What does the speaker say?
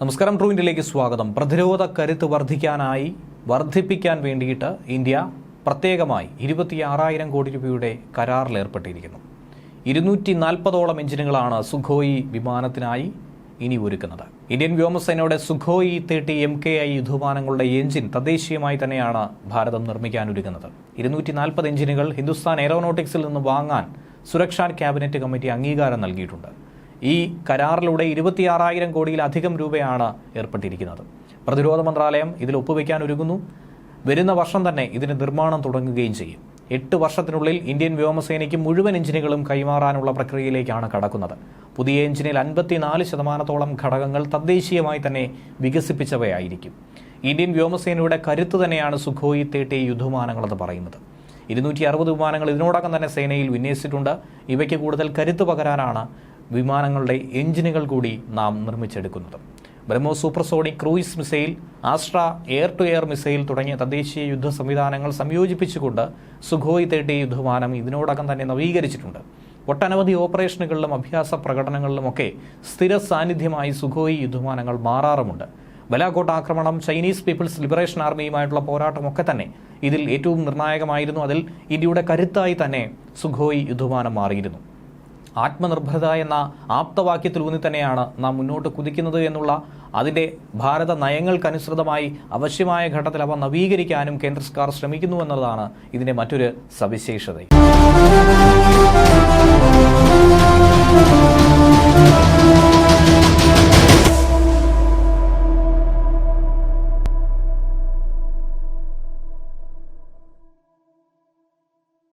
നമസ്കാരം ട്രൂ ഇന്ത്യയിലേക്ക് സ്വാഗതം. പ്രതിരോധ കരുത്ത് വർദ്ധിക്കാനായി വർദ്ധിപ്പിക്കാൻ വേണ്ടിയിട്ട് ഇന്ത്യ പ്രത്യേകമായി ഇരുപത്തി ആറായിരം കോടി രൂപയുടെ കരാറിൽ ഏർപ്പെട്ടിരിക്കുന്നു. ഇരുന്നൂറ്റി നാൽപ്പതോളം എഞ്ചിനുകളാണ് സുഖോയി വിമാനത്തിനായി ഇനി ഒരുക്കുന്നത്. ഇന്ത്യൻ വ്യോമസേനയുടെ Sukhoi thirty M K I യുദ്ധവിമാനങ്ങളുടെ engine തദ്ദേശീയമായി തന്നെയാണ് ഭാരതം നിർമ്മിക്കാൻ ഒരുങ്ങുന്നത്. ഇരുന്നൂറ്റി നാൽപ്പത് എഞ്ചിനുകൾ ഹിന്ദുസ്ഥാൻ എയറോനോട്ടിക്സിൽ നിന്ന് വാങ്ങാൻ സുരക്ഷാ ക്യാബിനറ്റ് കമ്മിറ്റി അംഗീകാരം നൽകിയിട്ടുണ്ട്. ഈ കരാറിലൂടെ ഇരുപത്തിയാറായിരം കോടിയിലധികം രൂപയാണ് ഏർപ്പെട്ടിരിക്കുന്നത്. പ്രതിരോധ മന്ത്രാലയം ഇതിൽ ഒപ്പുവെക്കാൻ ഒരുങ്ങുന്നു. വരുന്ന വർഷം തന്നെ ഇതിന് നിർമ്മാണം തുടങ്ങുകയും ചെയ്യും. എട്ട് വർഷത്തിനുള്ളിൽ ഇന്ത്യൻ വ്യോമസേനയ്ക്ക് മുഴുവൻ എഞ്ചിനുകളും കൈമാറാനുള്ള പ്രക്രിയയിലേക്കാണ് കടക്കുന്നത്. പുതിയ എഞ്ചിനിൽ അൻപത്തിനാല് ശതമാനത്തോളം ഘടകങ്ങൾ തദ്ദേശീയമായി തന്നെ വികസിപ്പിച്ചവയായിരിക്കും. ഇന്ത്യൻ വ്യോമസേനയുടെ കരുത്ത് തന്നെയാണ് സുഖോയി തേട്ടി യുദ്ധവിമാനങ്ങളെന്ന് പറയുന്നത്. ഇരുന്നൂറ്റി അറുപത് വിമാനങ്ങൾ ഇതിനോടകം തന്നെ സേനയിൽ വിന്യസിച്ചിട്ടുണ്ട്. ഇവയ്ക്ക് കൂടുതൽ കരുത്ത് പകരാനാണ് വിമാനങ്ങളുടെ എഞ്ചിനുകൾ കൂടി നാം നിർമ്മിച്ചെടുക്കുന്നത്. Brahmos supersonic cruise missile Astra air to air missile തുടങ്ങിയ തദ്ദേശീയ യുദ്ധ സംവിധാനങ്ങൾ സംയോജിപ്പിച്ചുകൊണ്ട് സുഖോയ് തേട്ടി യുദ്ധവിമാനം ഇതിനോടകം തന്നെ നവീകരിച്ചിട്ടുണ്ട്. ഒട്ടനവധി ഓപ്പറേഷനുകളിലും അഭ്യാസ പ്രകടനങ്ങളിലുമൊക്കെ സ്ഥിര സാന്നിധ്യമായി സുഖോയ് യുദ്ധവിമാനങ്ങൾ മാറാറുമുണ്ട്. ബലാകോട്ട് ആക്രമണം ചൈനീസ് പീപ്പിൾസ് ലിബറേഷൻ ആർമിയുമായിട്ടുള്ള പോരാട്ടമൊക്കെ തന്നെ ഇതിൽ ഏറ്റവും നിർണായകമായിരുന്നു. അതിൽ ഇന്ത്യയുടെ കരുത്തായി തന്നെ സുഖോയ് യുദ്ധവിമാനം മാറിയിരുന്നു. ആത്മനിർഭരത എന്ന ആപ്തവാക്യത്തിൽ ഊന്നി തന്നെയാണ് നാം മുന്നോട്ട് കുതിക്കുന്നത് എന്നുള്ള അതിന്റെ ഭാരത നയങ്ങൾക്കനുസൃതമായി ആവശ്യമായ ഘട്ടത്തിൽ അവ നവീകരിക്കാനും കേന്ദ്ര സർക്കാർ ശ്രമിക്കുന്നു എന്നതാണ് ഇതിന്റെ മറ്റൊരു സവിശേഷത.